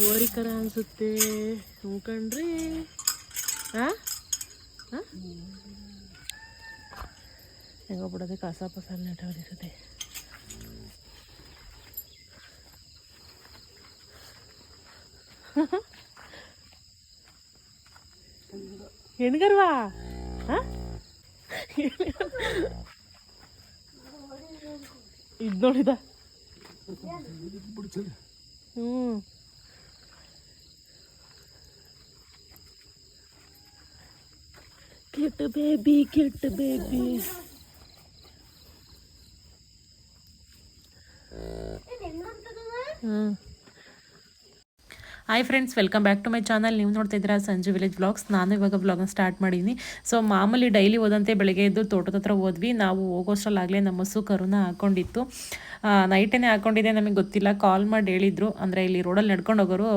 ಓರಿಕರ ಅನ್ಸುತ್ತೆ ಹ್ಞೂ ಕಣ್ರಿ. ಹಾಂ ಹಾಂ ಹೆಂಗೋ ಬಿಡೋದೆ, ಕಸ ಪಸ ನೆಟ್ಟ ಹೊಡಿಸುತ್ತೆ ಹೆಣ್ಗರ್ವಾ ಹಾಂ ಇದು ನೋಡಿದ? ಹ್ಞೂ ಕೆಟ್ಟ ಬೇಬಿ, ಕಿಟ್ ಬೇಬಿ. ಹ್ಞೂ hi friends welcome back to my channel ನೀವು ನೋಡ್ತಾ ಇದ್ದೀರಾ ಸಂಜು ವಿಲೇಜ್ ಬ್ಲಾಗ್ಸ್ ನಾನು ಇವಾಗ ಬ್ಲಾಗ್ನ ಸ್ಟಾರ್ಟ್ ಮಾಡಿದ್ದೀನಿ ಸೊ ಮಾಮೂಲಿ ಡೈಲಿ ಹೋದಂತೆ ಬೆಳಗ್ಗೆ ಎದ್ದು ತೋಟದ ಹತ್ರ ಹೋದ್ವಿ. ನಾವು ಹೋಗೋಷ್ಟರಲ್ಲಾಗಲೇ ನಮ್ಮ ಹಸು ಕರುನ ಹಾಕೊಂಡಿತ್ತು. ನೈಟೇ ಹಾಕೊಂಡಿದೆ ನಮಗೆ ಗೊತ್ತಿಲ್ಲ. ಕಾಲ್ ಮಾಡಿ ಹೇಳಿದ್ರು. ಅಂದರೆ ಇಲ್ಲಿ ರೋಡಲ್ಲಿ ನಡ್ಕೊಂಡು ಹೋಗೋರು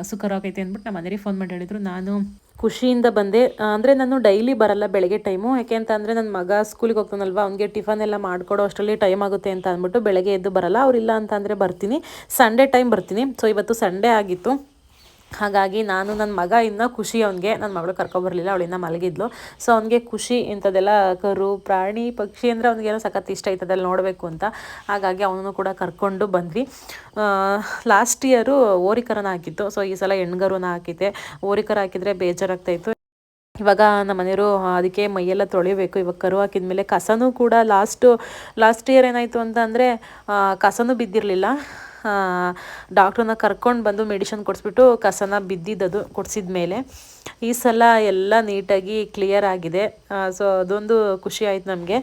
ಹಸು ಕರು ಆಗೈತೆ ಅಂದ್ಬಿಟ್ಟು ನಮ್ಮ ಮನೇಲಿ ಫೋನ್ ಮಾಡಿ ಹೇಳಿದ್ರು. ನಾನು ಖುಷಿಯಿಂದ ಬಂದೆ. ಅಂದರೆ ನಾನು ಡೈಲಿ ಬರಲ್ಲ ಬೆಳಗ್ಗೆ ಟೈಮು ಯಾಕೆ ಅಂತ ಅಂದರೆ ನನ್ನ ಮಗ ಸ್ಕೂಲಿಗೆ ಹೋಗ್ತಾನಲ್ವ, ಅವ್ನಿಗೆ ಟಿಫನ್ ಎಲ್ಲ ಮಾಡಿಕೊಡೋ ಅಷ್ಟರಲ್ಲಿ ಟೈಮ್ ಆಗುತ್ತೆ ಅಂತ ಅಂದ್ಬಿಟ್ಟು ಬೆಳಗ್ಗೆ ಎದ್ದು ಬರಲ್ಲ. ಅವರಿಲ್ಲ ಅಂತ ಅಂದರೆ ಬರ್ತೀನಿ. ಸಂಡೇ ಟೈಮ್ ಬರ್ತೀನಿ. ಸೊ ಇವತ್ತು ಸಂಡೇ ಆಗಿತ್ತು. ಹಾಗಾಗಿ ನಾನು ನನ್ನ ಮಗ ಇನ್ನೂ ಖುಷಿ ಅವನಿಗೆ ನನ್ನ ಮಗಳು ಕರ್ಕೊಬರಲಿಲ್ಲ ಅವಳಿನ್ನ ಮಲಗಿದ್ಲು. ಸೊ ಅವನಿಗೆ ಖುಷಿ ಇಂಥದ್ದೆಲ್ಲ ಕರು, ಪ್ರಾಣಿ, ಪಕ್ಷಿ ಅಂದರೆ ಅವ್ನಿಗೇನೋ ಸಖತ್ ಇಷ್ಟ ಆಯ್ತದೆಲ್ಲ ನೋಡಬೇಕು ಅಂತ. ಹಾಗಾಗಿ ಅವನು ಕೂಡ ಕರ್ಕೊಂಡು ಬಂದ್ವಿ. ಲಾಸ್ಟ್ ಇಯರು ಓರಿಕರನ ಹಾಕಿತ್ತು. ಸೊ ಈ ಸಲ ಹೆಣ್ಗರುನ ಹಾಕಿದ್ದೆ. ಓರಿಕರ ಹಾಕಿದರೆ ಬೇಜಾರಾಗ್ತಾಯಿತ್ತು ಇವಾಗ ನಮ್ಮ ಮನೆಯವರು ಅದಕ್ಕೆ ಮೈಯೆಲ್ಲ ತೊಳಿಬೇಕು ಇವಾಗ ಕರು ಹಾಕಿದ್ಮೇಲೆ ಕಸನೂ ಕೂಡ ಲಾಸ್ಟು ಲಾಸ್ಟ್ ಇಯರ್ ಏನಾಯಿತು ಅಂತ ಅಂದರೆ ಕಸನೂ ಬಿದ್ದಿರಲಿಲ್ಲ. ಡಾಕ್ಟ್ರನ್ನ ಕರ್ಕೊಂಡು ಬಂದು ಮೆಡಿಷನ್ ಕೊಡಿಸ್ಬಿಟ್ಟು ಕಸನ ಬಿದ್ದಿದ್ದದು, ಕೊಡಿಸಿದ ಮೇಲೆ. ಈ ಸಲ ಎಲ್ಲ ನೀಟಾಗಿ ಕ್ಲಿಯರ್ ಆಗಿದೆ. ಸೊ ಅದೊಂದು ಖುಷಿ ಆಯ್ತು ನಮಗೆ.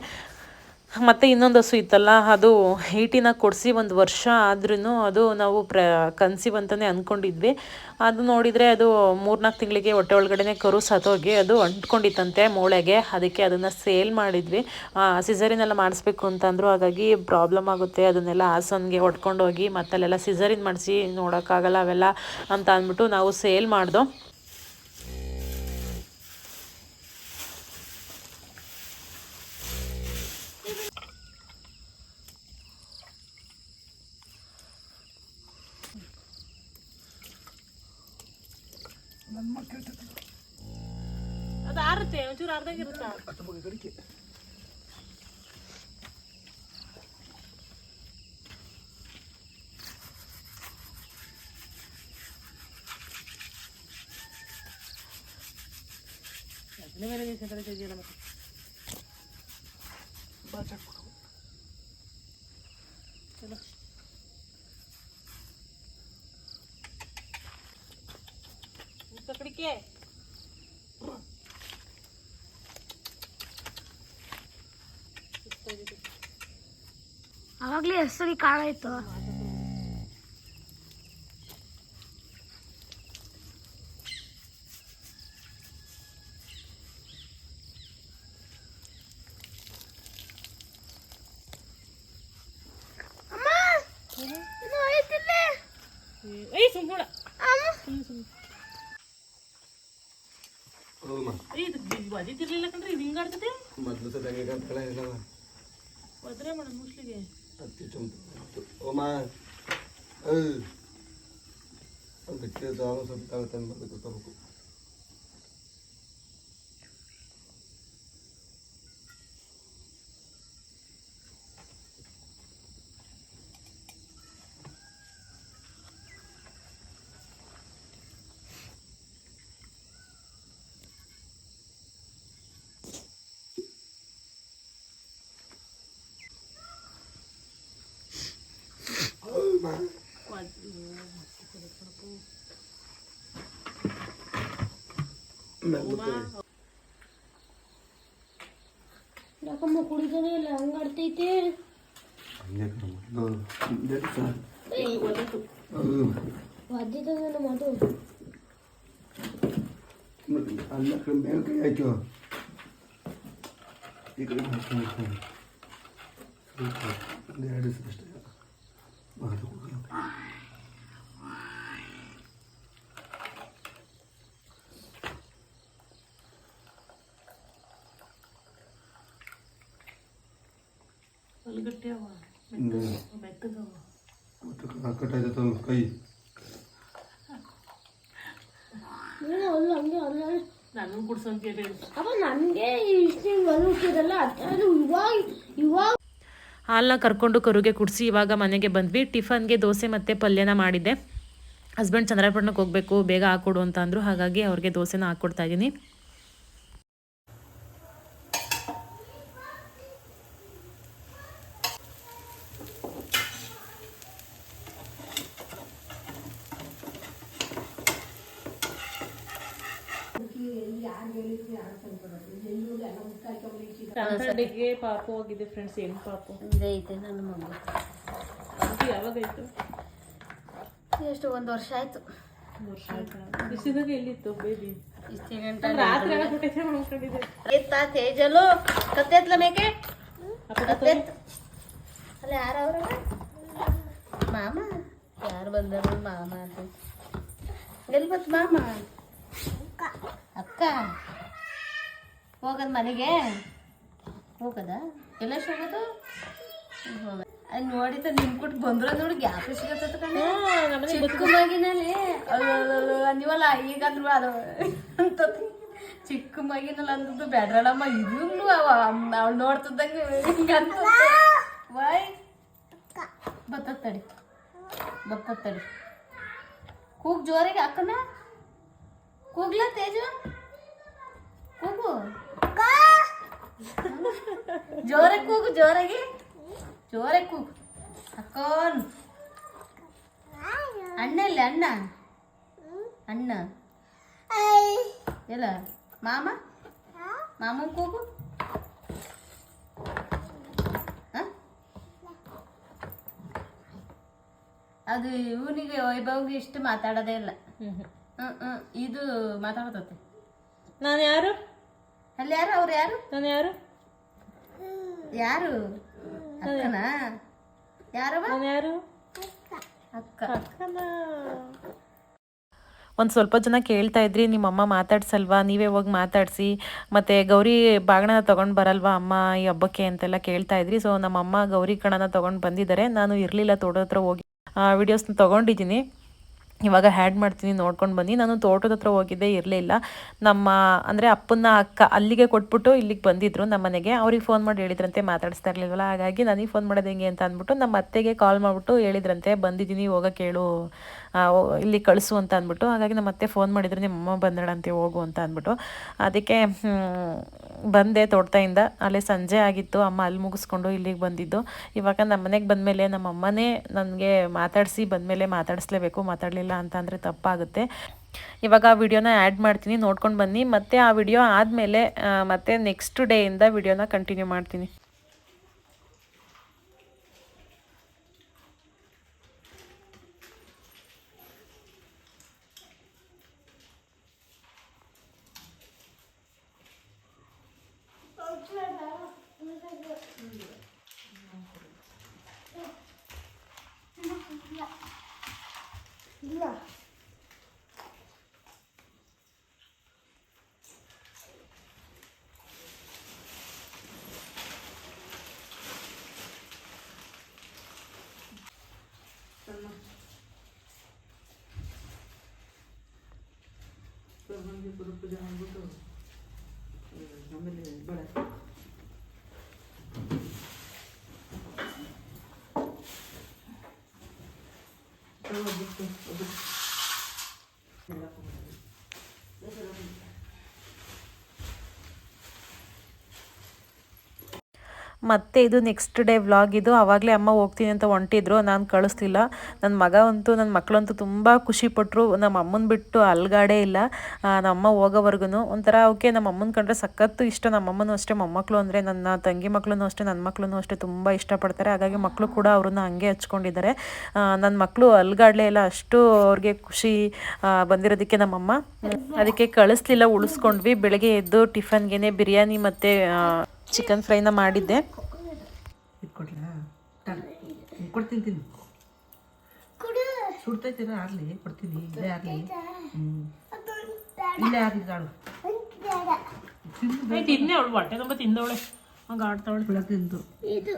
ಮತ್ತು ಇನ್ನೊಂದು ಹಸು ಇತ್ತಲ್ಲ, ಅದು ಹೀಟಿನ ಕೊಡಿಸಿ ಒಂದು ವರ್ಷ ಆದ್ರೂ ಅದು ನಾವು ಪ್ರ, ಕನ್ಸಿವ್ ಅಂತಲೇ ಅಂದ್ಕೊಂಡಿದ್ವಿ ಅದು ನೋಡಿದರೆ ಅದು ಮೂರ್ನಾಲ್ಕು ತಿಂಗಳಿಗೆ ಹೊಟ್ಟೆ ಒಳಗಡೆ ಕರು ಸತ್ತೋಗಿ ಅದು ಅಂಟ್ಕೊಂಡಿತ್ತಂತೆ ಮೂಳೆಗೆ, ಅದಕ್ಕೆ ಅದನ್ನು ಸೇಲ್ ಮಾಡಿದ್ವಿ. ಸಿಸರಿನೆಲ್ಲ ಮಾಡಿಸ್ಬೇಕು ಅಂತಂದ್ರು ಹಾಗಾಗಿ ಪ್ರಾಬ್ಲಮ್ ಆಗುತ್ತೆ, ಅದನ್ನೆಲ್ಲ ಹಾಸನ್ಗೆ ಹೊಡ್ಕೊಂಡೋಗಿ ಮತ್ತಲ್ಲೆಲ್ಲ ಸಿಸರಿನ್ ಮಾಡಿಸಿ ನೋಡೋಕ್ಕಾಗಲ್ಲ ಅವೆಲ್ಲ ಅಂತ ಅಂದ್ಬಿಟ್ಟು ನಾವು ಸೇಲ್ ಮಾಡ್ದೋ. ಒಂಚೂರು ಅರ್ಧಾಗಿರುತ್ತಾ ಮೇಲೆ ಅವಾಗ್ಲೇ ಹೆಸರಿಗೆ ಏಯ್ ಸುಮ್ಮನೆ ಸುಮ್ಮನೆ ಇದು ಒದಿತಿರ್ಲಿಲ್ಲ ಕಣ್ರಿ ಇದು ಹಿಂಗಾಡ್ತದೆ ಮೊದಲು ಸದಾಗಿ ಕಳೆ ಇಲ್ಲ ಒದ್ರೆ ಮಾಡೋಣ ಮುಸ್ಲಿಗೆ ಹತ್ತಿ ಚುಂಬು ಓಮ ಅದಕ್ಕೆ ದಾಳು ಸ್ವಲ್ಪ ಹಂಗಾಡ್ತೈತೆ ಒದ್ದಿದ್ದಾನೆ ಮದು ಅಲ್ಲ ಮೇಲೆ ಕೈ ಹಾಕಿ ಈ ಕಡೆ ಹಾಕಿ ಒಂದು ಎರಡು ದಿವಸ ಅಷ್ಟೇ ಅದು ಅಲ್ಗಟ್ಟೆ ಅವ ಮೆತ್ತಗವ ಮತ್ತು ಕಟ್ಟಾಯ್ತು ಕೈ ಹಾಕು ನೀನು ಅಲ್ಲ ಹಂಗೆ ಅಲ್ಲ ನಾನು ಕುಡ್ಸಂತೀರಿ ಅಪ್ಪ ನನಗೆ ಇಷ್ಟು ಬಂದ್ಬಿಟ್ಟಿರಲ್ಲ ಅದು ಹಾಲನ್ನ ಕರ್ಕೊಂಡು ಕರುಗೆ ಕುಡಿಸಿ ಇವಾಗ ಮನೆಗೆ ಬಂದ್ವಿ. ಟಿಫನ್ಗೆ ದೋಸೆ ಮತ್ತು ಪಲ್ಯನ ಮಾಡಿದ್ದೆ. ಹಸ್ಬೆಂಡ್ ಚಂದ್ರಪಟ್ಟಣಕ್ಕೆ ಹೋಗಬೇಕು, ಬೇಗ ಹಾಕ್ಕೊಡು ಅಂತ ಅಂದರು. ಹಾಗಾಗಿ ಅವ್ರಿಗೆ ದೋಸೆನ ಹಾಕ್ಕೊಡ್ತಾ ಇದ್ದೀನಿ. ಪಾಪು ಹೋಗಿದೆ ಫ್ರೆಂಡ್ಸ್ ಏನು ಪಾಪು? ಐತೆ ನನ್ನ ಮಗು. ಯಾವಾಗಾಯ್ತು ಎಷ್ಟು ಒಂದು ವರ್ಷ ಆಯ್ತು. ವರ್ಷ ಬಿಸಿದಾಗ ಎಲ್ಲಿತ್ತು ಬೇಬಿ ಇಷ್ಟು ಗಂಟೆ ರಾತ್ರಿ ಆಗ್ಬಿಟ್ಟೈತೆ ಮಾಡ್ಕೊಂಡಿದ್ದೆ. ಎತ್ತ ತೇಜಲು? ಕತ್ತೆತ್ಲ ಮೇಕೆ? ಕತ್ತೆತ್ ಅಲ್ಲ ಯಾರವ್ರ ಮಾಮ. ಯಾರು ಬಂದರು? ಮಾಮ ಅಂತ. ಎಲ್ಲಿ ಬಂತು ಮಾಮ? ಅಕ್ಕ ಹೋಗದ ಮನೆಗೆ? ಹೋಗದ? ಎಲ್ಲ ಹೋಗೋದು? ಅಲ್ಲಿ ನೋಡಿದ ನಿಮ್ ಕೊಟ್ಟು ಬಂದ್ರ ನೋಡಿ ಗ್ಯಾಪ್ ಸಿಗತ್ತ ಕಣ್ಣು ಚಿಕ್ಕ ಮಗಿನಲ್ಲಿ. ನೀವಲ್ಲ ಈಗಂದ್ರು ಅದು ಅಂತ ಚಿಕ್ಕ ಮಗಿನಲ್ಲಿ ಅಂದದ್ದು ಬ್ಯಾಡ್ರಳಮ್ಮ ಇದನ್ನು ಅವಳು ನೋಡ್ತಿದ್ದಂಗೆ ಹಿಂಗಂತ ವಾಯ್ ಬತ್ತತ್ತಡಿ ಬತ್ತತ್ತಡಿ ಕೂಗ್ ಜೋರಿಗೆ ಅಕ್ಕನ ಕೂಗ್ಲ ತೇಜು? ಕೂಗು. ಜೋರಾಗಿ ಕೂಗು ಜೋರಾಗಿ. ಜೋರಾಗಿ ಕೂಗು. ಅಕ್ಕೋನ್ ಅಣ್ಣ ಇಲ್ಲ ಅಣ್ಣ. ಅಣ್ಣ. ಎಲ್ಲ ಮಾಮ? ಮಾಮ ಕೂಗು? ಅದು ಇವನಿಗೆ ವೈಭವ್ಗೆ ಇಷ್ಟು ಮಾತಾಡೋದೇ ಇಲ್ಲ. ಹ್ಮ್ ಹ್ಮ್. ಇದು ಮಾತಾಡ್ತತೆ ನಾನು ಯಾರು? ಅಲ್ಲಿ ಯಾರು? ಅವ್ರು ಯಾರು? ನಾನು ಯಾರು? ಯಾರು? ಅಕ್ಕನ? ಯಾರವ ನಾನು ಯಾರು? ಅಕ್ಕ. ಒಂದು ಸ್ವಲ್ಪ ಜನ ಕೇಳ್ತಾ ಇದ್ರಿ ನಿಮ್ಮಮ್ಮ ಮಾತಾಡ್ಸಲ್ವಾ? ನೀವೇ ಹೋಗಿ ಮಾತಾಡಿಸಿ. ಮತ್ತು ಗೌರಿ ಬಾಗಣನ ತೊಗೊಂಡು ಬರಲ್ವಾ ಅಮ್ಮ ಈ ಹಬ್ಬಕ್ಕೆ ಅಂತೆಲ್ಲ ಕೇಳ್ತಾ ಇದ್ರಿ. ಸೊ ನಮ್ಮಮ್ಮ ಗೌರಿ ಕಣನ ತೊಗೊಂಡು ಬಂದಿದ್ದಾರೆ. ನಾನು ಇರಲಿಲ್ಲ ತೋಟದ ಹತ್ರ ಹೋಗಿ ವಿಡಿಯೋಸ್ನ ತೊಗೊಂಡಿದ್ದೀನಿ. ಇವಾಗ ಹ್ಯಾಡ್ ಮಾಡ್ತೀನಿ, ನೋಡ್ಕೊಂಡು ಬನ್ನಿ. ನಾನು ತೋಟದ ಹತ್ರ ಹೋಗಿದ್ದೆ ಇರಲಿಲ್ಲ. ನಮ್ಮ, ಅಂದರೆ ಅಪ್ಪನ ಅಕ್ಕ ಅಲ್ಲಿಗೆ ಕೊಟ್ಬಿಟ್ಟು ಇಲ್ಲಿಗೆ ಬಂದಿದ್ದರು ನಮ್ಮ ಮನೆಗೆ. ಅವ್ರಿಗೆ ಫೋನ್ ಮಾಡಿ ಹೇಳಿದ್ರಂತೆ, ಮಾತಾಡಿಸ್ತಾ ಇರಲಿಲ್ಲ ಹಾಗಾಗಿ ನನಗೆ ಫೋನ್ ಮಾಡೋದು ಹೆಂಗೆ ಅಂತ ಅಂದ್ಬಿಟ್ಟು ನಮ್ಮ ಅತ್ತೆಗೆ ಕಾಲ್ ಮಾಡಿಬಿಟ್ಟು ಹೇಳಿದ್ರಂತೆ, ಬಂದಿದ್ದೀನಿ, ಹೋಗೋ ಕೇಳು ಇಲ್ಲಿ ಕಳಿಸು ಅಂತ ಅಂದ್ಬಿಟ್ಟು. ಹಾಗಾಗಿ ನಮ್ಮ ಅತ್ತೆ ಫೋನ್ ಮಾಡಿದ್ರು ನಿಮ್ಮ ಅಮ್ಮ ಬಂದಳಂತೆ, ಹೋಗು ಅಂತ ಅಂದ್ಬಿಟ್ಟು. ಅದಕ್ಕೆ ಬಂದೆ ತೋಟದಿಂದ. ಅಲ್ಲೇ ಸಂಜೆ ಆಗಿತ್ತು. ಅಮ್ಮ ಅಲ್ಲಿ ಮುಗಿಸ್ಕೊಂಡು ಇಲ್ಲಿಗೆ ಬಂದಿದ್ದು. ಇವಾಗ ನಮ್ಮ ಮನೆಗೆ ಬಂದಮೇಲೆ ನಮ್ಮ ಅಮ್ಮನೇ ನನಗೆ ಮಾತಾಡಿಸಿ ಬಂದಮೇಲೆ ಮಾತಾಡಿಸ್ಲೇಬೇಕು, ಮಾತಾಡಲಿಲ್ಲ ಅಂತ ಅಂದರೆ ತಪ್ಪಾಗುತ್ತೆ. ಇವಾಗ ಆ ವಿಡಿಯೋನ ಆ್ಯಡ್ ಮಾಡ್ತೀನಿ. ನೋಡ್ಕೊಂಡು ಬನ್ನಿ. ಮತ್ತು ಆ ವಿಡಿಯೋ ಆದಮೇಲೆ ಮತ್ತೆ ನೆಕ್ಸ್ಟ್ ಡೇಯಿಂದ ವಿಡಿಯೋನ ಕಂಟಿನ್ಯೂ ಮಾಡ್ತೀನಿ. ಬಂದು ಗ್ರೂಪ್ಗೆ ಆಗ್ಬಿಟ್ಟು ಆಮೇಲೆ ಬಳೆ ಬಿಟ್ಟು ಅದು ಮತ್ತೆ ಇದು ನೆಕ್ಸ್ಟ್ ಡೇ ವ್ಲಾಗ್ ಇದು. ಆವಾಗಲೇ ಅಮ್ಮ ಹೋಗ್ತೀನಿ ಅಂತ ಹೊಂಟಿದ್ರು. ನಾನು ಕಳಿಸ್ಲಿಲ್ಲ. ನನ್ನ ಮಗ ಅಂತೂ ನನ್ನ ಮಕ್ಕಳಂತೂ ತುಂಬ ಖುಷಿಪಟ್ಟರು ನಮ್ಮ ಅಮ್ಮನ ಬಿಟ್ಟು ಅಲ್ಗಾಡೆ ಇಲ್ಲ. ಆ, ನಮ್ಮ ಅಮ್ಮ ಹೋಗೋವರೆಗೂ ಒಂಥರ ಓಕೆ ನಮ್ಮ ಅಮ್ಮನ ಕಂಡ್ರೆ ಸಖತ್ತು ಇಷ್ಟ. ನಮ್ಮ ಅಮ್ಮನೂ ಅಷ್ಟೇ ಮೊಮ್ಮಕ್ಕಳು ಅಂದರೆ ನನ್ನ ತಂಗಿ ಮಕ್ಕಳೂ ಅಷ್ಟೇ ನನ್ನ ಮಕ್ಕಳೂ ಅಷ್ಟೇ ತುಂಬ ಇಷ್ಟಪಡ್ತಾರೆ. ಹಾಗಾಗಿ ಮಕ್ಕಳು ಕೂಡ ಅವ್ರನ್ನ ಹಂಗೆ ಹಚ್ಕೊಂಡಿದ್ದಾರೆ. ನನ್ನ ಮಕ್ಕಳು ಅಲ್ಗಾಡಲೇ ಇಲ್ಲ. ಅಷ್ಟು ಅವ್ರಿಗೆ ಖುಷಿ ಬಂದಿರೋದಕ್ಕೆ ನಮ್ಮಮ್ಮ ಅದಕ್ಕೆ ಕಳಿಸ್ಲಿಲ್ಲ ಉಳಿಸ್ಕೊಂಡ್ವಿ. ಬೆಳಗ್ಗೆ ಎದ್ದು ಟಿಫನ್ಗೆ ಬಿರಿಯಾನಿ ಮತ್ತು ಚಿಕನ್ ಫ್ರೈನ ಮಾಡಿದ್ದೆ. ಕೊಡ್ತೀನಿ ತಿನ್ನು. ಸುಡ್ತೈತಿರ ಆರ್ಲಿ ಕೊಡ್ತೀನಿ. ಇಲ್ಲೇ ಆರ್ಲಿ ಇಲ್ಲೇ ಆರ್ಲಿ ಕಾಳು ತಿಂದೆ ಅವಳು ಹೊಟ್ಟೆ ತುಂಬ ತಿಂದವಳೆ. ಹಂಗೆ ಆಡ್ತಾವಳೆ ಬೆಳಗ್ಗೆ ತಿಂದು. ಇದು.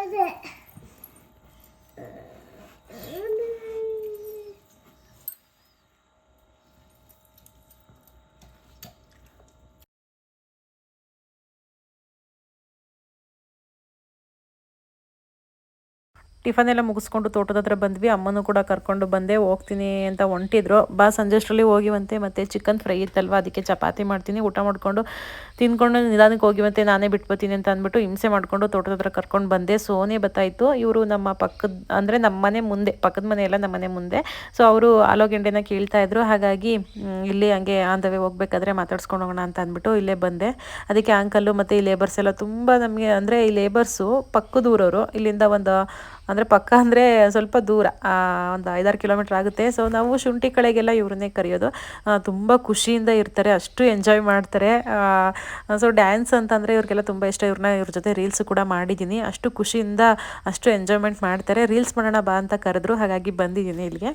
ಅದೇ. ಟಿಫನ್ ಎಲ್ಲ ಮುಗಿಸ್ಕೊಂಡು ತೋಟದ ಹತ್ರ ಬಂದ್ವಿ. ಅಮ್ಮನೂ ಕೂಡ ಕರ್ಕೊಂಡು ಬಂದೆ. ಹೋಗ್ತೀನಿ ಅಂತ ಹೊಂಟಿದ್ರು. ಬಾ ಸಂಜೆ ಅಷ್ಟರಲ್ಲಿ ಹೋಗಿವಂತೆ. ಮತ್ತು ಚಿಕನ್ ಫ್ರೈ ಇತ್ತಲ್ವ? ಅದಕ್ಕೆ ಚಪಾತಿ ಮಾಡ್ತೀನಿ. ಊಟ ಮಾಡಿಕೊಂಡು ತಿನ್ಕೊಂಡು ನಿಧಾನಕ್ಕೆ ಹೋಗಿವಂತೆ. ನಾನೇ ಬಿಟ್ಬೋತೀನಿ ಅಂತ ಅಂದ್ಬಿಟ್ಟು ಹಿಂಸೆ ಮಾಡಿಕೊಂಡು ತೋಟದ ಹತ್ರ ಕರ್ಕೊಂಡು ಬಂದೆ. ಸೋನೆ ಬತ್ತಾಯಿತು. ಇವರು ನಮ್ಮ ಪಕ್ಕದ ಅಂದರೆ ನಮ್ಮ ಮನೆ ಮುಂದೆ, ಪಕ್ಕದ ಮನೆ ಎಲ್ಲ ನಮ್ಮ ಮನೆ ಮುಂದೆ. ಸೊ ಅವರು ಆಲೂಗೆಂಡೆನ ಕೇಳ್ತಾ ಇದ್ರು. ಹಾಗಾಗಿ ಇಲ್ಲಿ ಹಂಗೆ ಆನ್ ದ ವೇ ಹೋಗ್ಬೇಕಾದ್ರೆ ಮಾತಾಡ್ಸ್ಕೊಂಡು ಹೋಗೋಣ ಅಂತ ಅಂದ್ಬಿಟ್ಟು ಇಲ್ಲೇ ಬಂದೆ. ಅದಕ್ಕೆ ಅಂಕಲ್ಲು ಮತ್ತು ಈ ಲೇಬರ್ಸ್ ಎಲ್ಲ ತುಂಬ ನಮಗೆ ಅಂದರೆ ಈ ಲೇಬರ್ಸು ಪಕ್ಕದೂರವರು ಇಲ್ಲಿಂದ ಒಂದು ಅಂದರೆ ಪಕ್ಕ ಅಂದರೆ ಸ್ವಲ್ಪ ದೂರ ಆ, ಒಂದು ಐದಾರು ಕಿಲೋಮೀಟ್ರ್ ಆಗುತ್ತೆ. ಸೊ ನಾವು ಶುಂಠಿ ಕಳೆಗೆಲ್ಲ ಇವ್ರನ್ನೇ ಕರೆಯೋದು. ತುಂಬ ಖುಷಿಯಿಂದ ಇರ್ತಾರೆ ಅಷ್ಟು ಎಂಜಾಯ್ ಮಾಡ್ತಾರೆ. ಸೊ ಡ್ಯಾನ್ಸ್ ಅಂತಂದರೆ ಇವ್ರಿಗೆಲ್ಲ ತುಂಬ ಇಷ್ಟ. ಇವ್ರನ್ನ ಇವ್ರ ಜೊತೆ ರೀಲ್ಸ್ ಕೂಡ ಮಾಡಿದ್ದೀನಿ. ಅಷ್ಟು ಖುಷಿಯಿಂದ ಅಷ್ಟು ಎಂಜಾಯ್ಮೆಂಟ್ ಮಾಡ್ತಾರೆ. ರೀಲ್ಸ್ ಮಾಡೋಣ ಬಾ ಅಂತ ಕರೆದ್ರು ಹಾಗಾಗಿ ಬಂದಿದ್ದೀನಿ ಇಲ್ಲಿಗೆ.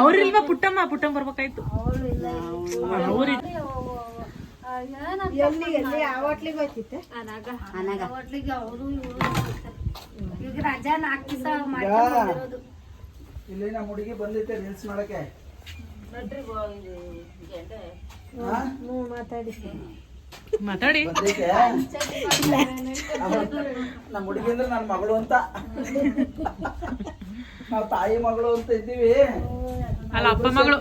ಅವ್ರಿಲ್ವಾ ಪುಟ್ಟಮ್ಮ? ಪುಟ್ಟಮ್ಮ ಬರ್ಬೇಕಾಯ್ತು. ಇಲ್ಲಿ ನಮ್ಮ ಹುಡುಗಿ ಬಂದೈತೆ ರೀಲ್ಸ್ ಮಾಡಕ್ಕೆ. ಮಾತಾಡಿ. ಮಾತಾಡಿ. ನಮ್ಮ ಹುಡುಗಿ ಅಂದ್ರೆ ನನ್ನ ಮಗಳು ಅಂತ ನಾವು ತಾಯಿ ಮಗಳು ಅಂತ ಇದ್ದೀವಿ ಅಲ್ಲ ಅಪ್ಪ ಮಗಳು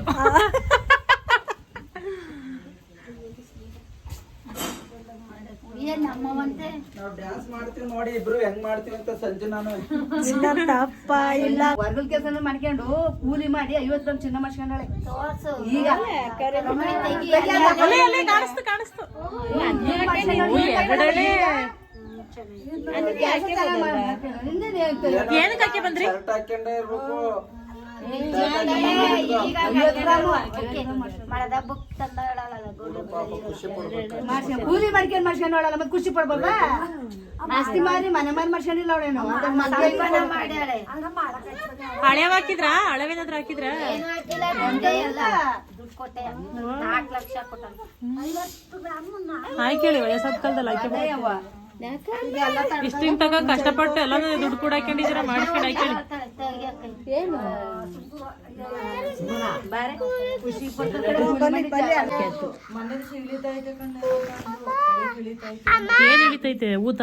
ನಾವು ಡ್ಯಾನ್ಸ್ ಮಾಡ್ತೀವಿ ನೋಡಿ ಇಬ್ರು ಹೆಂಗ್ ಮಾಡ್ತೀವಿ ಅಂತ ಸಂಜೆ ನಾನು ವರ್ಗಲ್ ಕೆಲಸ ಮಾಡ್ಕೊಂಡು ಕೂಲಿ ಮಾಡಿ ಐವತ್ತು ಗ್ರಾಮ್ ಚಿನ್ನ ಮಾಡ್ಕೊಂಡಾಳೆ ತೋರ್ಸು ಈಗ. ಕಾಣಿಸ್ತು ಕಾಣಿಸ್ತು ಏನಕ್ಕೆ ಹಾಕಿ ಬಂದ್ರಿ? ಕೂಲಿ ಮಾಡ್ಕೊಂಡ್ ನೋಡಲ್ಲ ಮತ್ತೆ ಖುಷಿ ಪಡ್ಬಾರ್ದಾ ಆಸ್ತಿ ಮಾರಿ ಮನೆ ಮಾರಿ ಮಾಡ್ಕೊಂಡಿಲ್ಲ ಅವಳೇನು. ಹಳೆ ಹಳೆವ್ ಹಾಕಿದ್ರ? ಹಳೆವೇನಾದ್ರು ಹಾಕಿದ್ರ? ಆಯ್ಕೆ ಹೇಳಿ ವಯಸ್ಸಾದ ಕಾಲದಲ್ಲಿ ಆಯ್ಕೆ ಇಷ್ಟಿನ ತಗ ಕಷ್ಟಪಟ್ಟು ಎಲ್ಲ ದುಡ್ಡು ಕೂಡ ಹಾಕೊಂಡಿದ್ದೀರಾ ಮಾಡ್ಕೊಂಡು ಹಾಕೊಂಡು ಏನು? ಏನ್ ಹಿಡಿತೈತೆ ಊತ?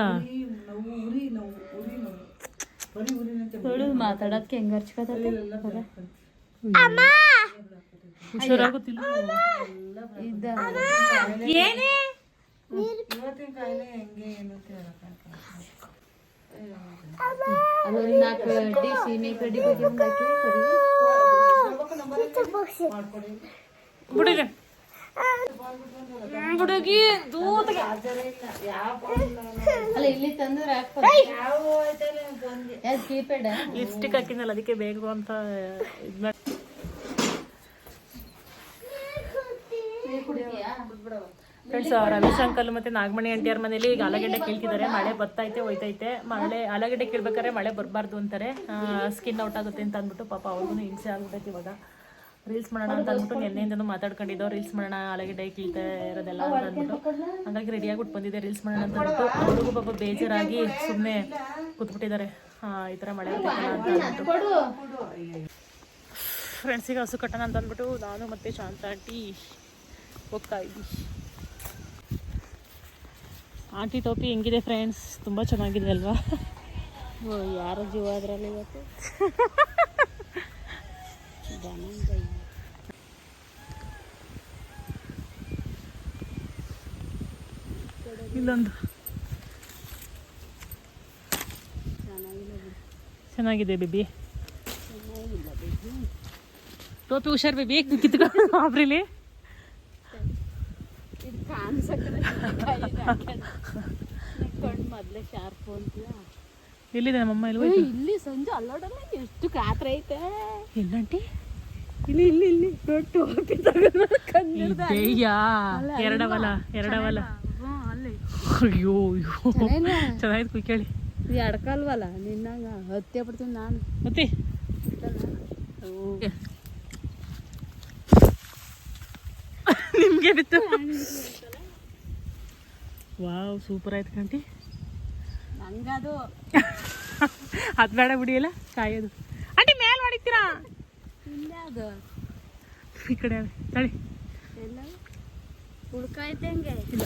ಮಾತಾಡಕ್ಕೆ ಹೆಂಗ ಹರ್ಚ್ಕೊತೈತೆ? ಹುಷಾರಾಗುತ್ತಿಲ್ಲ ಏನೇ? ಅದೊಂದು ನಾಲ್ಕು ಅಡ್ಡಿ ಸೀಮೆ ಕಡ್ಡಿ ಬಗ್ಗೆ ಒಂದು ಹಾಕಿ ಕರಿ ಹುಡುಗ ಅಲ್ಲ ಇಲ್ಲಿ ತಂದ್ರೆ ಕೀಪ್ಯಾಡ್? ಲಿಪ್ಸ್ಟಿಕ್ ಹಾಕಿದ್ನಲ್ಲ ಅದಕ್ಕೆ ಬೇಕು ಅಂತ ಇದ್ ಮಾಡ್- ಫ್ರೆಂಡ್ಸ್ ರಮೇಶ್ ಅಂಕಲ್ ಮತ್ತೆ ನಾಗಮಣಿ ಆಂಟಿಯರ್ ಮನೇಲಿ ಈಗ ಆಲೂಗಡ್ಡೆ ಕೇಳ್ತಿದ್ದಾರೆ. ಮಳೆ ಬರ್ತೈತೆ ಹೋಯ್ತೈತೆ ಮಳೆ, ಆಲೂಗಡ್ಡೆ ಕೀಳ್ಬೇಕಾದ್ರೆ ಮಳೆ ಬರಬಾರ್ದು ಅಂತಾರೆ. ಸ್ಕಿನ್ ಔಟ್ ಆಗುತ್ತೆ ಅಂತ ಅಂದ್ಬಿಟ್ಟು ಪಾಪ ಅವ್ರಿಗೂ ಹಿಂಸೆ ಆಗ್ಬಿಟ್ಟೈತೆ ಇವಾಗ. ರೀಲ್ಸ್ ಮಾಡೋಣ ಅಂತ ಅಂದ್ಬಿಟ್ಟು ನಿನ್ನೆಯಿಂದನೂ ಮಾತಾಡ್ಕೊಂಡಿದ್ದೋ ರೀಲ್ಸ್ ಮಾಡೋಣ, ಆಲೂಗಡ್ಡೆ ಕೀಳ್ತಾ ಇರೋದೆಲ್ಲ ಅಂತ ಅಂದ್ಬಿಟ್ಟು. ಹಂಗಾಗಿ ರೆಡಿ ಬಂದಿದೆ ರೀಲ್ಸ್ ಮಾಡೋಣ ಅಂತ ಅಂದ್ಬಿಟ್ಟು. ಅವ್ರಿಗೂ ಪಾಪ ಬೇಜಾರಾಗಿ ಸುಮ್ಮನೆ ಕೂತ್ಬಿಟ್ಟಿದ್ದಾರೆ. ಈ ಥರ ಮಳೆ ಅಂತ ಫ್ರೆಂಡ್ಸಿಗೆ ಹಸು ಕಟ್ಟೋಣ ಅಂತ ಅಂದ್ಬಿಟ್ಟು ನಾನು ಮತ್ತೆ ಶಾಂತ ಆಂಟಿ ಹೋಗ್ತಾ ಇದ್ವಿ ಆಂಟಿ ಟೋಪಿ ಹೆಂಗಿದೆ ಫ್ರೆಂಡ್ಸ್ ತುಂಬ ಚೆನ್ನಾಗಿದೆ ಅಲ್ವಾ? ಯಾರ ಜೀವ ಅದರಲ್ಲಿ ಇವತ್ತು? ಇಲ್ಲೊಂದು. ಚೆನ್ನಾಗಿದೆ ಬೇಬಿ ಟೋಪಿ ಹುಷಾರ್ ಬೇಬಿ ಕಿತ್ಕೊಂಡು ಆಬ್ರಿಲಿ ಕಣ್ಣು ಮೊದ್ಲೇ ಶಾರ್ಪ್ ಅಂತೀಯ ಎಲ್ಲಿದೆ ನಮ್ಮಮ್ಮ ಇಲ್ಲಿ ಹೋಯ್ತು ಇಲ್ಲಿ ಸಂಜೆ ಅಲ್ಲೋಡಲ್ಲ ಎಷ್ಟು ಕಾತ್ರ ಐತೆ. ಎಲ್ಲಂಟಿ? ಇಲ್ಲಿ ಇಲ್ಲಿ ಇಲ್ಲಿ. ದೊಡ್ಡ ಟೋಪಿ ಎರಡವಲ್ಲ ಅಲ್ಲಿ. ಅಯ್ಯೋ ಅಯ್ಯೋ. ಚೆನ್ನಾಗಿತ್ತು ಕುಯ್ ಕೇಳಿ. ಎಡ್ಕಲ್ವಲ್ಲ ನಿನ್ನಂಗ ಹತ್ತೆ ಬಿಡ್ತೀನಿ ನಾನು. ಮತ್ತೆ? ನಿಮ್ಗೆ ಬಿತ್ತು. ವಾವ್ ಸೂಪರ್ ಆಯ್ತು ಕಂಟಿ ನಂಗದು. ಅದು ಬೇಡ ಬಿಡಿಯಲ್ಲ ಕಾಯೋದು. ಅದು. ಈ ಕಡೆ ತಳಿ ನಿಮ್ಗೆ ಉಳ್ಕಾಯ್ತೆ ಹಂಗೆ. ಇಲ್ಲ.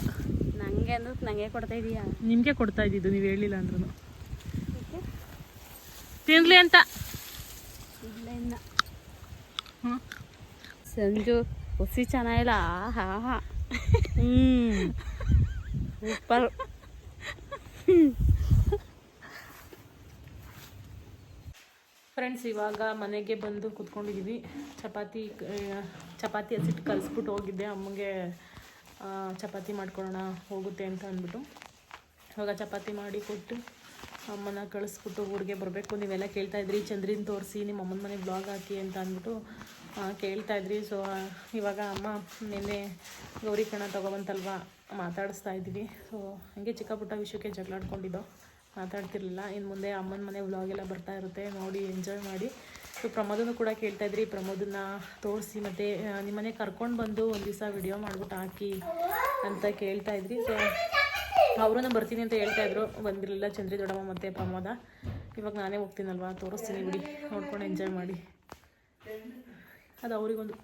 ನಂಗೆ ಅಂದ್ರೆ ನಂಗೆ ಕೊಡ್ತಾ ಇದೀಯಾ? ನಿಮಗೆ ಕೊಡ್ತಾ ಇದ್ದಿದ್ದು ನೀವು ಹೇಳಿಲ್ಲ ಅಂದ್ರೂ ತಿನ್ಲಿ ಅಂತ. ಇಲ್ಲ ಸಂಜು ಹುಸಿ ಚೆನ್ನಾಗಿಲ್ಲ ಹಾ ಹಾ ಹ್ಮ್. ಸೂಪರ್ ಫ್ರೆಂಡ್ಸ್, ಇವಾಗ ಮನೆಗೆ ಬಂದು ಕುತ್ಕೊಂಡಿದ್ದೀವಿ ಚಪಾತಿ ಚಪಾತಿ ಹಸಿಟ್ಟು ಕಲಿಸ್ಬಿಟ್ಟು ಹೋಗಿದ್ದೆ. ಅಮ್ಮಗೆ ಚಪಾತಿ ಮಾಡ್ಕೊಳ್ಳೋಣ ಹೋಗುತ್ತೆ ಅಂತ ಅಂದ್ಬಿಟ್ಟು. ಇವಾಗ ಚಪಾತಿ ಮಾಡಿ ಕೊಟ್ಟು ಅಮ್ಮನ ಕಳಿಸ್ಬಿಟ್ಟು ಊರಿಗೆ ಬರಬೇಕು. ನೀವೆಲ್ಲ ಕೇಳ್ತಾಯಿದ್ರಿ ಚಂದ್ರಿನ ತೋರಿಸಿ ನಿಮ್ಮ ಅಮ್ಮನ ಮನೆ ಬ್ಲಾಗ್ ಹಾಕಿ ಅಂತ ಅಂದ್ಬಿಟ್ಟು ಕೇಳ್ತಾ ಇದ್ರಿ. ಸೊ ಇವಾಗ ಅಮ್ಮ ನಿನ್ನೆ ಗೌರಿ ಕಣ ತೊಗೊಬಂತಲ್ವ ಮಾತಾಡಿಸ್ತಾ ಇದ್ವಿ. ಸೊ ಹಂಗೆ ಚಿಕ್ಕ ಪುಟ್ಟ ವಿಷಯಕ್ಕೆ ಜಗಳಾಡ್ಕೊಂಡಿದ್ದೋ, ಮಾತಾಡ್ತಿರ್ಲಿಲ್ಲ. ಇನ್ನು ಮುಂದೆ ಅಮ್ಮನ ಮನೆ ವ್ಲಾಗ್ ಎಲ್ಲ ಬರ್ತಾ ಇರುತ್ತೆ, ನೋಡಿ ಎಂಜಾಯ್ ಮಾಡಿ. ಸೊ ಪ್ರಮೋದನ್ನು ಕೂಡ ಕೇಳ್ತಾ ಇದ್ರಿ. ಪ್ರಮೋದನ್ನ ತೋರಿಸಿ ಮತ್ತು ನಿಮ್ಮನೆ ಕರ್ಕೊಂಡು ಬಂದು ಒಂದು ದಿವಸ ವಿಡಿಯೋ ಮಾಡ್ಬಿಟ್ಟು ಹಾಕಿ ಅಂತ ಕೇಳ್ತಾ ಇದ್ರಿ. ಸೊ ಅವರೂ ಬರ್ತೀನಿ ಅಂತ ಹೇಳ್ತಾ ಇದ್ರು. ಬಂದಿರಲಿಲ್ಲ ಚಂದ್ರಿ ದೊಡ್ಡಮ್ಮ ಮತ್ತು ಪ್ರಮೋದ. ಇವಾಗ ನಾನೇ ಹೋಗ್ತೀನಲ್ವಾ? ತೋರಿಸ್ತೀನಿ ಬಿಡಿ. ನೋಡ್ಕೊಂಡು ಎಂಜಾಯ್ ಮಾಡಿ. ಅದು ಅವರಿಗೊಂದು.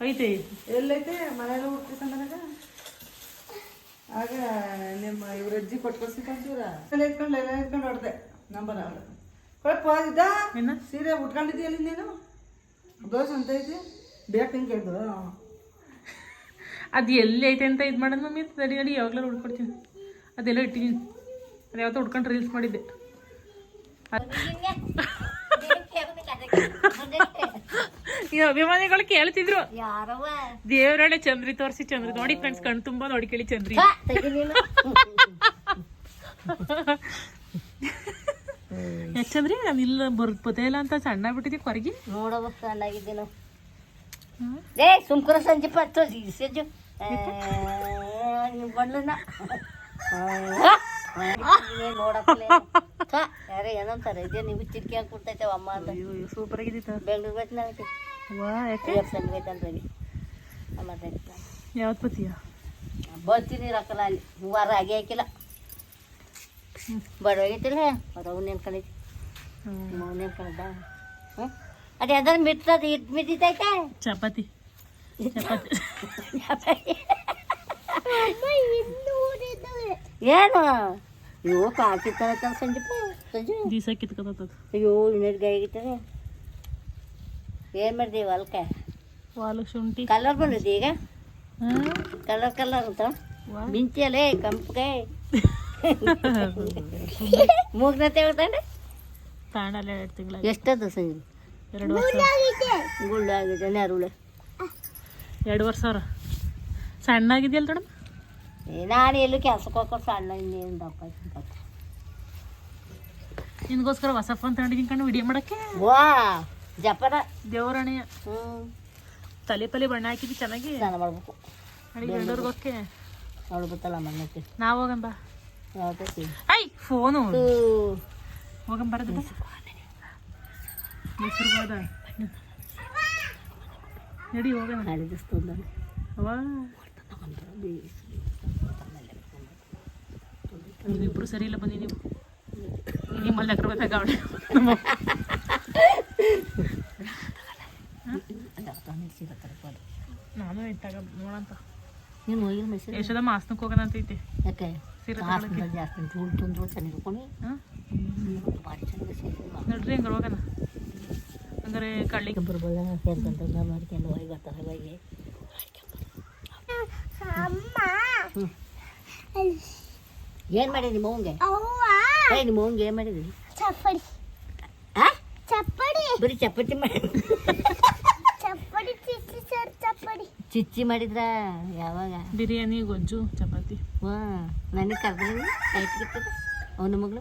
ಐತೆ ಎಲ್ಲೈತೆ ಮನೆಯಲ್ಲ ಹುಟ್ಟಿಕೊಂಡಾಗ ಆಗ ನಿಮ್ಮ ಇವ್ರ ಅಜ್ಜಿ ಕೊಟ್ಟು ಕಳ್ಸಿಕೊಂತೀರ ಎಲ್ಲ ಇಟ್ಕೊಂಡು ಎಲ್ಲ ಇಟ್ಕೊಂಡು ಹೊಡೆದೆ ನಂಬರ್ ಅವಳು ಕೊಳಪ್ಪ ಇದ್ದ ಏನ ಸೀರೆ ಉಟ್ಕೊಂಡಿದ್ದೀಯಲ್ಲ ನೀನು ದೋಸೆ ಅಂತ ಐತಿ ಬೇಕು ಹಿಂಗೆ ಕೇಳಿದ್ರು ಅದು ಎಲ್ಲಿ ಐತೆ ಅಂತ ಇದು ಮಾಡೋದು ಮಮ್ಮಿ ನಡಿ ನಡಿ ಯಾವಾಗಲೂ ಹುಡ್ಕೊಡ್ತೀನಿ ಅದೆಲ್ಲ ಇಟ್ಟಿದ್ದೀನಿ ಅದು ಯಾವತ್ತೋ ಹುಡ್ಕೊಂಡು ರೀಲ್ಸ್ ಮಾಡಿದ್ದೆ ಈ ಅಭಿಮಾನಿಗಳು ಕೇಳ್ತಿದ್ರು. ದೇವರಳೆ ಚಂದ್ರಿ ತೋರಿಸಿ ಚಂದ್ರಿ ನೋಡಿ ಫ್ರೆಂಡ್ಸ್ ಕಣ್ ತುಂಬಾ ನೋಡಿ ಕೇಳಿ ಚಂದ್ರಿ. ಯಾಕ್ ಚಂದ್ರಿ ನಾವ್ ಇಲ್ಲ ಬರ್ಬೋದೇ ಇಲ್ಲ ಅಂತ ಸಣ್ಣ ಬಿಟ್ಟಿದ್ವಿ ಕೊರಗಿ? ನೋಡವ ಸಣ್ಣಾಗಿದ್ದೇನು ಏ ಸುಮ್ಕರ ಸಂಜೆ ಪತ್ತು ನೋಡಕ್ಕಲ್ಲ ಯಾರೇ ಏನಂತಾರೆ ಇದೇ ನೀವು ಚಿರ್ಕಿ ಹಾಕಿ ಕೊಡ್ತೈತೆ ಅಮ್ಮ ಅಂತ ಸೂಪರ್ ಆಗಿದ್ದಿತ್ತ ಬೆಂಗ್ಳೂರು ನನಗೆ ವಾ ಯಾಕೆ ಬೇಕಂತ ಮತ್ತೆ ಯಾವತ್ತು ಬತ್ತೀಯ ಬರ್ತೀನಿ ರೊಕ್ಕಲ್ಲ ಅಲ್ಲಿ. ವಾರ ಆಗಿ ಹಾಕಿಲ್ಲ. ಬಡವಾಗೈತಿಲ್ಲ ನೆನ್ಕೊಂಡೈತಿ ನಾವು ನೆನ್ಕೊಂಡ ಹ್ಞೂ ಅದು ಯಾವ್ದಾರು ಮಿಟ್ಟದ ಇಟ್ಟು ಮಿಟ್ಟಿತೈತೆ ಚಪಾತಿ. ಚಪಾತಿ. ಏನು? ಅಯ್ಯೋ ಕಾಕಿ ತರ ಸಂಜೆ ಸಂಜೆ. ದಿವಸ ಕಿತ್ಕೊತದ ಅಯ್ಯೋ ಇನ್ನೊಂದು ಗೈ ಆಗಿತ್ತದ ಏನು ಮಾಡಿದೆ ಹೊಲ್ಕೆ ವಾಲು ಶುಂಠಿ ಕಲರ್ ಬಂದಿದೆ ಈಗ? ಕಲರ್ ಕಲರ್ ಅಂತ? ಮಿಂಚಲೇ ಕಂಪ್ಗೆ ಮೂಗ್ನತೆ ಹೇಳ್ತಾನೆ ತಾಂಡಲ್ಲ ಎರಡು ತಿಂಗಳ ಎಷ್ಟದ ಸಂಜೆ? ಎರಡು ವರ್ಷ. ಗುಳ್ಳು ಆಗಿದೆ ನೆರುಳೆ. ಎರಡು ವರ್ಷ ಸಣ್ಣ ಆಗಿದೆಯಲ್ಲ ಮೇಡಮ್ ನಾನು ಎಲ್ಲೂ ಕೆಲ್ಸಕ್ಕೆ ಹೋಗ್ಕೊಂಡು ಸಣ್ಣ ಇನ್ನೇನು ದಪ್ಪ. ನಿನ್ಗೋಸ್ಕರ ಹೊಸ ಫೋನ್ ತಗೊಂಡಿದ್ದೀನಿ ಕಣ್ಣು ವಿಡಿಯೋ ಮಾಡಕ್ಕೆ. ವಾ ಜಪನ. ದೇವರಣೆಯ ಹ್ಞೂ ತಲೆ ಪಲೆ ಬಣ್ಣ ಹಾಕಿದ್ವಿ ಚೆನ್ನಾಗಿ. ಸ್ನಾನ ಮಾಡ್ಬೇಕು. ಅಡಿಗೆ ಬೆಂಗಳೂರಿಗೆ ಅವಳು ಗೊತ್ತಲ್ಲ ಮಣ್ಣಕ್ಕೆ ನಾವು ಹೋಗಂಬ ಯಾವ್ದಕ್ಕೆ ಐ ಫೋನು ಹೋಗಂಬರದು ಮೈಸೂರಿಗೆ ಹೋದ ನಡಿ ಹೋಗೋಣ. ಹರಿದಿಸ್ತಂದ ಅವ ನೀವಿಬ್ರು ಸರಿ ಇಲ್ಲ ಬನ್ನಿ ನೀವು. ನಿಮ್ಮಲ್ಲಿ ಅಕ್ರ ಬೇಕಾಗ ಅವಳೆ? ನಾನು ಇಟ್ಟಾಗ ನೋಡಂತ ನೀನು ಹೋಗಿಲ್ಲ ಮೆಸೇಜ್ ಯಶೋದ ಮಾಸ್ನಕ್ಕೆ ಹೋಗೋಣ ಅಂತೈತೆ ಯಾಕೆ? ಸೀರೆ ಹಾಸ್ಪಿಟಲ್ ಜಾಸ್ತಿ ಧೂಳು ತುಂಡು ಚೆನ್ನಾಗಿ ಹಿಡ್ಕೊಂಡು ಹಾಂ? ಭಾರಿ ಚೆನ್ನಾಗಿ ನೋಡ್ರಿ ಹಂಗಾರೆ ಹೋಗೋಣ. ಹಂಗಾರೆ ಕಳ್ಳಿ. ಬರಬಲ್ಲ ಸೇರ್ಕೊಂತ ಮಾಡ್ಕೊಂಡು ಹೋಗಿ ಬರ್ತಾರೆ ಹೋಗಿ ಏನು ಮಾಡಿದಿ ನಿಮ್ಮ ಅವ್ಗೆ ಏ ನಿಮ್ಮ ಅವ್ಗೆ ಏನು ಮಾಡಿದ್ರಿ ಚಪ್ಪಡಿ. ಆ? ಚಪ್ಪಡಿ. ಬರೀ ಚಪಾತಿ ಮಾಡಿ ಚಪ್ಪಡಿ ಚಿಚ್ಚಿ ಸರ್ ಚಪ್ಪಡಿ. ಚಿಚ್ಚಿ ಮಾಡಿದ್ರ? ಯಾವಾಗ? ಬಿರಿಯಾನಿ ಗೊಜ್ಜು ಚಪಾತಿ. ವಾ ನನಗೆ ಕರ್ದ್ರೆ ಆಯ್ತು ಅವನ ಮಗಳು?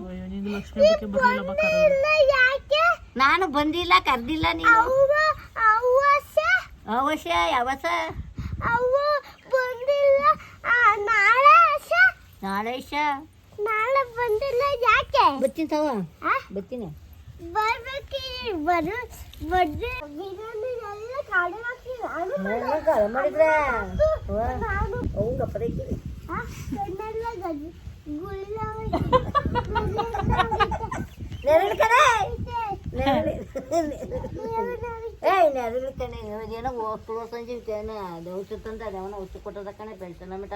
ಲಕ್ಷ್ಮಿ ಬಗ್ಗೆ ಬರಲಿಲ್ಲ ಯಾಕೆ? ನಾನು ಬಂದಿಲ್ಲ ಕರ್ದಿಲ್ಲ ನೀನು? ಅವ್ವ ಅವ್ವಸ? ಅವಶ್ಯ ಯಾವಸ? ಅವ್ವ ಬಂದಿಲ್ಲ ಆ, ನಾಳೆ ಆಸ ನಾಳೆ ಇಶ ನಾಳೆ ಬಂದಿಲ್ಲ ಯಾಕೆ ಬತ್ತೀನಿ ತವ ಆ? ಬತ್ತೀನಿ ಬರ್ಬೇಕಿ ಬರು ಬರ್ದೆ ಬಿರಿಯಾನಿ ಎಲ್ಲ ಕಾಡೆ ಹಾಕಿ ನಾನು ಮಾಡಿದ್ರ ನಾನು ಅವಂಗ ಪದೈತಿ ಆ, ಕಣ್ಣೆಲ್ಲ ಗಜ ಗುಳ್ಳ ನೆರಳು ಕಡೆ ನೆರಳು ಏಯ್ ನೆರಳು ಕಣೆ ಏನೋ ಹೋಗ್ತು ಸಂಜೆ ಏನೋ ಅದು ಔಷಧ ತಂದ ಅವನ ಔಷಧ ಕೊಟ್ಟದ ಕಣೆ ಬೆಳ್ಸನ ಮಿಟ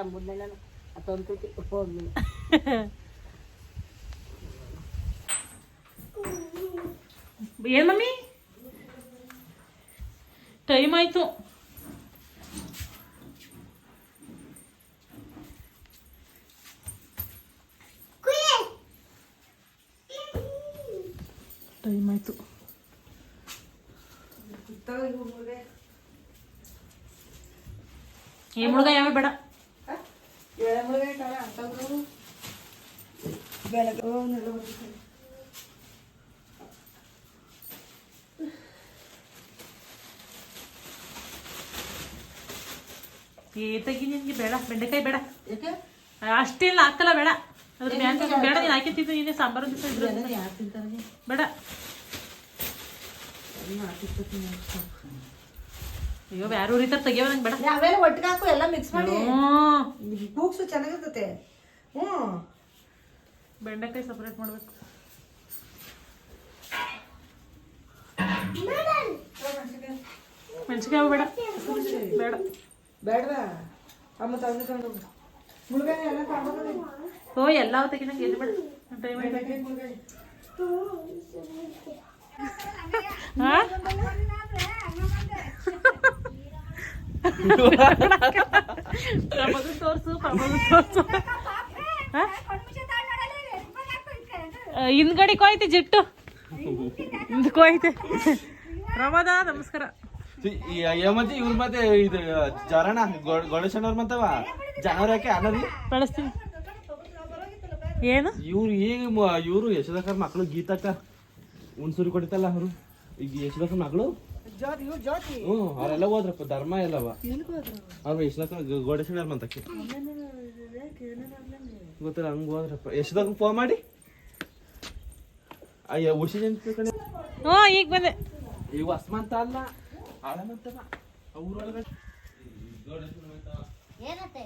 ಮುದ್ದೆ ತಂತು ಹೋಗ್ಲಿ ಏನ್ ಮಮ್ಮಿ ಟೈಮ್ ಆಯ್ತು ಟೈಮ್ ಆಯ್ತು ಏ ಮುಳುಗ ಯಾವ ಬೇಡ ಬೆಳಗ್ಗೆ ಅವನ್ನೆಲ್ಲ ಬರ್ತಾರೆ. ಏ ತೆಗಿ ನಿನ್ಗೆ ಬೇಡ ಬೆಂಡೆಕಾಯಿ ಬೇಡ. ಅಷ್ಟೇಲ್ಲ ಹಾಕಲ್ಲ ಬೇಡ. ಅದ್ರ ಮ್ಯಾಗ ಬೇಡ ನೀನು ಹಾಕಿತ್ತಿದ್ದು ನೀನೇ ಸಾಂಬಾರು ದಿವಸ ಇದ್ರು ಬೇಡ. ಅಯ್ಯೋ ಯಾರು ತರ ತೆಗಿಯೋ ನಂಗೆ ಬೇಡ. ಅವೆಲ್ಲ ಒಟ್ಟಿಗೆ ಹಾಕು ಎಲ್ಲ ಮಿಕ್ಸ್ ಮಾಡಿ. ಹ್ಞೂ. ಬೂಕ್ಸು ಚೆನ್ನಾಗಿರ್ತತೆ. ಹ್ಞೂ. ಬೆಂಡೆಕಾಯಿ ಸಪ್ರೇಟ್ ಮಾಡ್ಬೇಕು. ಮೆಣಸಿನ್ಕಾಯಿ ಬೇಡ. ಬೇಡ. ಬೇಡವಾ? ಅಮ್ಮ ತಂದು ತಂದು. ಮುಳುಗಾಯಿ ಎಲ್ಲ ತಗೊಂಡು ಓ ಎಲ್ಲ ತೆಗಿ ನಂಗೆ ಎಲ್ಲಿ ಬೇಡ. ಟೈಮ್ ಹಾ? ತೋರ್ಸು ತೋರ್ಸು. ಹಿಂದ್ಗಡೆ ಕೋಯ್ತಿ ಜಿಟ್ಟು. ಕೋಯ್ತೆ. ರಮದ ನಮಸ್ಕಾರ. ಮತ್ತೆ ಇವ್ರ ಮತ್ತೆ ಇದು ಜರಣ ಗಣೇಶನವ್ರ ಮತ್ತವ ಜನವರಿ ಯಾಕೆ ಅನ್ನದಿ ಬಳಸ್ತೀನಿ ಏನು? ಇವ್ರು ಈಗ ಇವರು ಯಶೋದಕ್ಕರ ಮಕ್ಕಳು ಗೀತಕ್ಕ ಹುಣ್ಸೂರು ಕೊಡಿತಲ್ಲ ಅವರು. ಈಗ ಯಶೋದಕ್ಕರ ಮಕ್ಕಳು ಹ್ಞೂ ಅವರೆಲ್ಲ ಹೋದ್ರಪ್ಪ ಧರ್ಮ ಎಲ್ಲವ. ಅವ್ರು ಯಶೋದಕ್ಕ ಗೋಡೇಶ್ವರ ಮಂತಕ್ಕೆ ಗೊತ್ತಿಲ್ಲ ಹಂಗ ಹೋದ್ರಪ್ಪ. ಎಷ್ಟದಾಗ ಫೋನ್ ಮಾಡಿ? ಅಯ್ಯ ಉಷಿ ಜಂತ ಕಣೆ ಹ್ಞೂ ಈಗ ಬಂದೆ. ಈ ವಸ್ಮಂತ ಅಲ್ಲ ಆಳಮಂತವ ಊರೊಳಗಡೆ ಏನತ್ತೆ?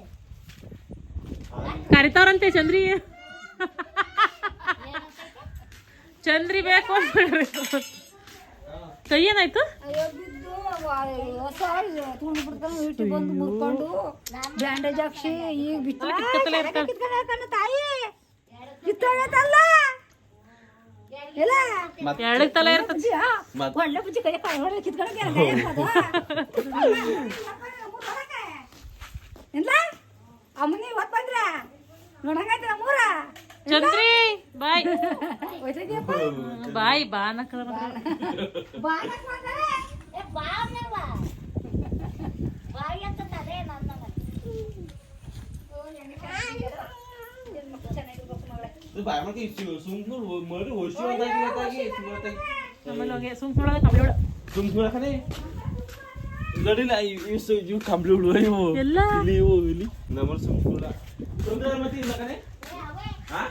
ಕರಿತಾರಂತೆ ಚಂದ್ರಿ. ಚಂದ್ರಿ ಬೇಕು ಅಂತ ಕೈ ಏನಾಯ್ತು ಮುರ್ಕೊಂಡು ಬ್ಯಾಂಡೇಜ್ ಹಾಕ್ಸಿ ಈಗ ಎರಡಕ್ಕೆ ತಲೆ ಇರ್ತದೆ ಒಳ್ಳೆ ಬುಜ್ಜಿ ಕೈ ಅಮ್ಮನಿ ಇವತ್ತು ಬಂದ್ರ ನೋಡಂಗೈತೆ ನಮ್ಮೂರ ಚಂದ್ರಿ ಬಾಯ್ ಹೋಯ್ತಿದ್ಯಪ್ಪ ಬಾಯ್ ಬಾ ಅನ್ನಕ್ಕ ಬಾನಕ್ ಮಾಡ್ತಾರೆ ಏ ಬಾವ್ನವ್ವ. ಬಾಯಿ ಅಂತ ತಲೆ ನನ್ನ ಬಾಯ್ ಮಾಡ್ಕೆ ಸುಮ್ನು ಮರಿ ಹೊಸಿ ಹೋದಾಗಿ ಹೋದಾಗಿ ಸುಮ್ಮತ್ತಾಗಿ ಆಮೇಲೆ ಹೋಗಿ ಸುಮ್ಕೊಳ್ಳೋದ ಕಮ್ಮಿ ಬಿಡು ಸುಮ್ನು ಕಣೆ ನೋಡಿಲ್ಲ ಇವು ಇವು ಕಂಬ್ಳಿ ಹುಳು ಇವು ಎಲ್ಲ ಇಲ್ಲಿ ಇವು ಇಲ್ಲಿ ನಮ್ಮಲ್ಲಿ ಸುಮ್ನು ಕೂಡ ಸುಮ್ನೆ ಮತ್ತೆ ಇಲ್ಲ ಕಣೆ ಹಾ